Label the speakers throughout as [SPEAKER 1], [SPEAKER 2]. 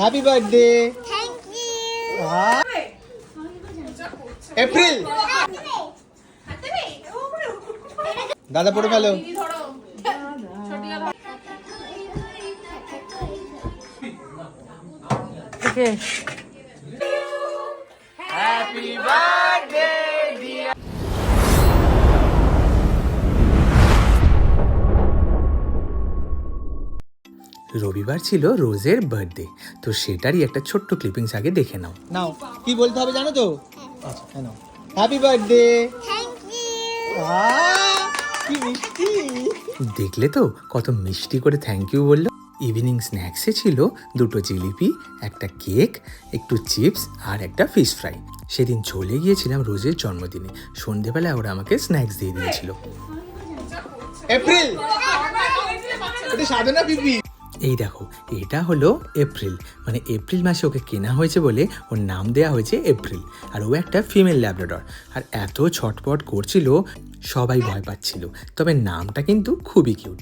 [SPEAKER 1] Happy birthday April দাদা পড়ে ফেলো।
[SPEAKER 2] ওকে
[SPEAKER 3] রবিবার ছিল রোজের বার্থডে তো সেটারই একটা ছোট্ট ক্লিপিংস আগে দেখে নাও।
[SPEAKER 1] নাও কি বলতে হবে জানো তো? আচ্ছা হ্যাঁ হ্যাপি বার্থডে
[SPEAKER 4] থ্যাংক ইউ
[SPEAKER 1] কি মিষ্টি!
[SPEAKER 3] দেখলে তো কত মিষ্টি করে থ্যাংক ইউ বলল। ইভিনিং স্ন্যাক্সে ছিল দুটো জিলিপি একটা কেক একটু চিপস আর একটা ফিশ ফ্রাই সেদিন চলে গিয়েছিলাম রোজের জন্মদিনে। সন্ধেবেলা ওরা আমাকে স্ন্যাক্স দিয়ে দিয়েছিল।
[SPEAKER 1] এপ্রিল এটা সাধনা পিপি।
[SPEAKER 3] এই দেখো, এটা হলো এপ্রিল মানে এপ্রিল মাসে ওকে কেনা হয়েছে বলে ওর নাম দেয়া হয়েছে এপ্রিল আর ও একটা ফিমেল ল্যাবরেটর আর এত ছটপট করছিল, সবাই ভয় পাচ্ছিল, তবে নামটা কিন্তু খুবই কিউট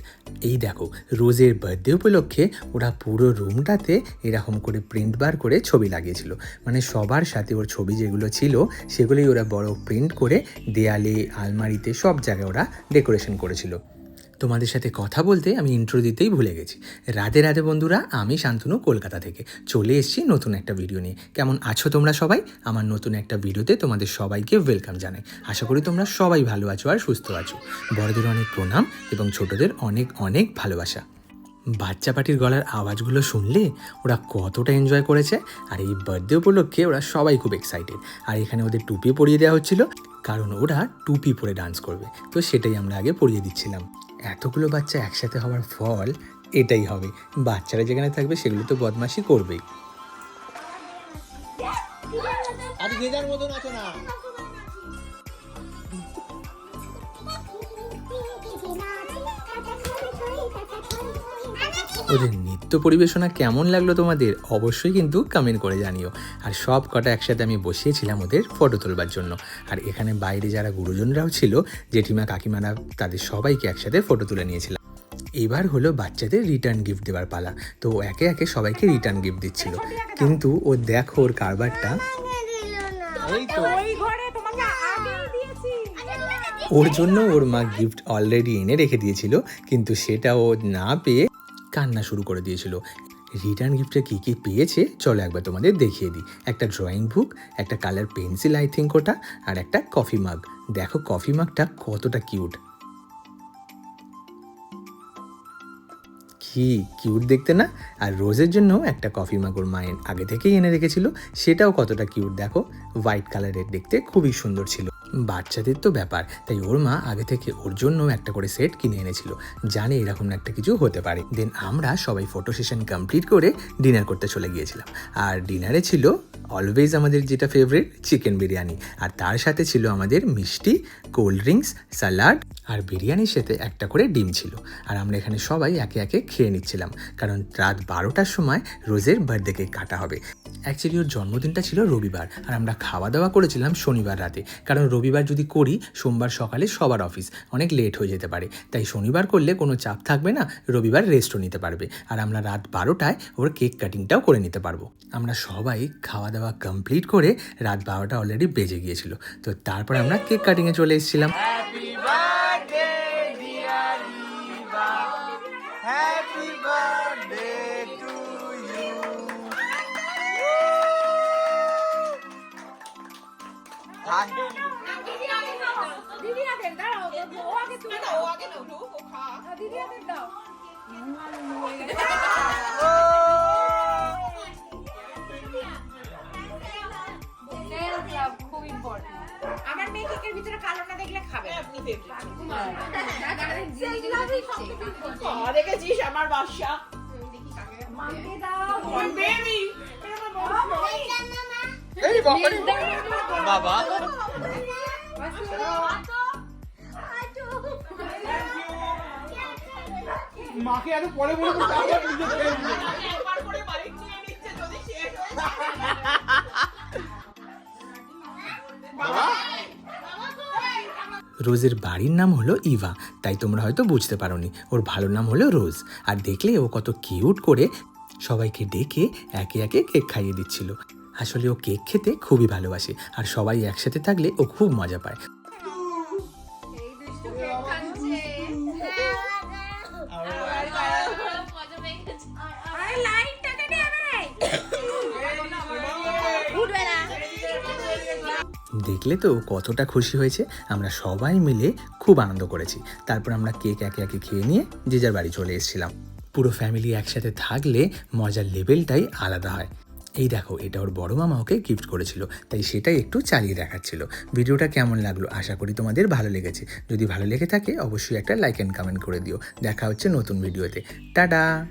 [SPEAKER 3] এই দেখো, রোজের বার্থডে উপলক্ষে ওরা পুরো রুমটাতে এরকম করে প্রিন্ট বার করে ছবি লাগিয়েছিল মানে সবার সাথে ওর ছবি যেগুলো ছিল, সেগুলোই ওরা বড় প্রিন্ট করে দেয়ালে, আলমারিতে সব জায়গায় ওরা ডেকোরেশন করেছিল। তোমাদের সাথে কথা বলতে আমি ইন্ট্রো দিতেই ভুলে গেছি। রাধে রাধে বন্ধুরা, আমি শান্তনু কলকাতা থেকে। চলে এসেছি নতুন একটা ভিডিও নিয়ে। কেমন আছো তোমরা সবাই? আমার নতুন একটা ভিডিওতে তোমাদের সবাইকে ওয়েলকাম জানাই। আশা করি তোমরা সবাই ভালো আছো আর সুস্থ আছো। বড়দের অনেক প্রণাম এবং ছোটদের অনেক অনেক ভালোবাসা। বাচ্চা পাটির গলার আওয়াজগুলো শুনলে ওরা কতটা এনজয় করেছে আর এই বার্থডে উপলক্ষে ওরা সবাই খুব এক্সাইটেড আর এখানে ওদের টুপি পরিয়ে দেওয়া হচ্ছিল, কারণ ওরা টুপি পরে ডান্স করবে। তো সেটাই আমরা আগে পরিয়ে দিচ্ছিলাম। এতগুলো বাচ্চা একসাথে হওয়ার ফল এটাই হবে। বাচ্চারা যেখানে থাকবে সেগুলো তো বদমাশি করবেই।
[SPEAKER 1] আর গেদার মতন আছো না?
[SPEAKER 3] ওদের নৃত্য পরিবেশনা কেমন লাগল তোমাদের অবশ্যই কিন্তু কমেন্ট করে জানিও। আর সব কটা একসাথে আমি বসিয়েছিলাম ওদের ফটো তোলবার জন্য। আর এখানে বাইরে যারা গুরুজনরাও ছিল জেঠিমা কাকিমারা তাদের সবাইকে একসাথে ফটো তুলে নিয়েছিলাম। এবার হলো বাচ্চাদের রিটার্ন গিফট দেওয়ার পালা। তো ও একে একে সবাইকে রিটার্ন গিফট দিচ্ছিল। কিন্তু ও দেখো ওর কারবারটা।
[SPEAKER 1] এই তো।
[SPEAKER 2] ওই ঘরে তোমাকে আগেই দিয়েছি।
[SPEAKER 3] ওর জন্য ওর মা গিফট অলরেডি এনে রেখে দিয়েছিল। কিন্তু সেটা ও না পেয়ে কান্না শুরু করে দিয়েছিল। রিটার্ন গিফটে কী কী পেয়েছে? চলো একবার তোমাদের দেখিয়ে দিই। একটা ড্রয়িং বুক, একটা কালার পেন্সিল আই থিঙ্ক ওটা, আর একটা কফি মাগ দেখো কফি মাগটা কতটা কিউট কি কিউট দেখতে না? আর রোজের জন্য একটা কফি মাগ ওর মায়ের আগে থেকেই এনে রেখেছিল। সেটাও কতটা কিউট দেখো হোয়াইট কালারের দেখতে খুবই সুন্দর ছিল। বাচ্চাদের তো ব্যাপার। তাই ওর মা আগে থেকে ওর জন্য একটা করে সেট কিনে এনেছিল। জানে এরকম একটা কিছু হতে পারে। দেন আমরা সবাই ফটো সেশন কমপ্লিট করে ডিনার করতে চলে গিয়েছিলাম। আর ডিনারে ছিল অলওয়েজ আমাদের যেটা ফেভারিট চিকেন বিরিয়ানি। আর তার সাথে ছিল আমাদের মিষ্টি কোল্ড ড্রিঙ্কস স্যালাড আর বিরিয়ানির সাথে একটা করে ডিম ছিল। আর আমরা এখানে সবাই একে একে খেয়ে নিচ্ছিলাম। কারণ রাত বারোটার সময় রোজের বার্থডে কেক কাটা হবে। অ্যাকচুয়ালি ওর জন্মদিনটা ছিল রবিবার। আর আমরা খাওয়া দাওয়া করেছিলাম শনিবার রাতে। কারণ রবিবার যদি করি, সোমবার সকালে সবার অফিস অনেক লেট হয়ে যেতে পারে। তাই শনিবার করলে কোনো চাপ থাকবে না, রবিবার রেস্টও নিতে পারবে। আর আমরা রাত বারোটায় ওর কেক কাটিংটাও করে নিতে পারব। আমরা সবাই খাওয়া দাওয়া কমপ্লিট করে রাত বারোটা অলরেডি বেজে গিয়েছিল। তো তারপর আমরা কেক কাটিংয়ে চলে এসেছিলাম।
[SPEAKER 1] হ্যাপি বার্থডে টু ইউ
[SPEAKER 2] দিদি আগে দাঁড়াও ও আগে তুমি দাও ও আগে নাও ও খা দিদি আগে দাও আমার মেয়ে কেকের ভিতরে কালো না দেখলে খাবে আপনি
[SPEAKER 5] দেখেছিস আমার বাসা
[SPEAKER 2] মাকে দাও
[SPEAKER 5] বেবি।
[SPEAKER 1] বাবা।
[SPEAKER 5] মাকে এত পরে বলে দিচ্ছে, আবার নিজে খেয়ে একবার করে বাড়ি নিয়ে নিচ্ছে যদি শেষ হয়ে যায়।
[SPEAKER 3] রোজের বাড়ির নাম হলো ইভা তাই তোমরা হয়তো বুঝতে পারোনি। ওর ভালো নাম হলো রোজ। আর দেখলে ও কত কিউট করে সবাইকে ডেকে একে একে কেক খাইয়ে দিচ্ছিল। আসলে ও কেক খেতে খুবই ভালোবাসে আর সবাই একসাথে থাকলে ও খুব মজা পায়। দেখলে তো কতটা খুশি হয়েছে। আমরা সবাই মিলে খুব আনন্দ করেছি। তারপর আমরা কেক একে একে খেয়ে নিয়ে যে যার বাড়ি চলে এসেছিলাম। পুরো ফ্যামিলি একসাথে থাকলে মজার লেভেলটাই আলাদা হয়। এই দেখো, এটা ওর বড় মামা ওকে গিফট করেছিল, তাই সেটাই একটু চালিয়ে দেখাচ্ছিল। ভিডিওটা কেমন লাগল আশা করি তোমাদের ভালো লেগেছে। যদি ভালো লেগে থাকে, অবশ্যই একটা লাইক অ্যান্ড কমেন্ট করে দিও। দেখা হচ্ছে নতুন ভিডিওতে টাটা!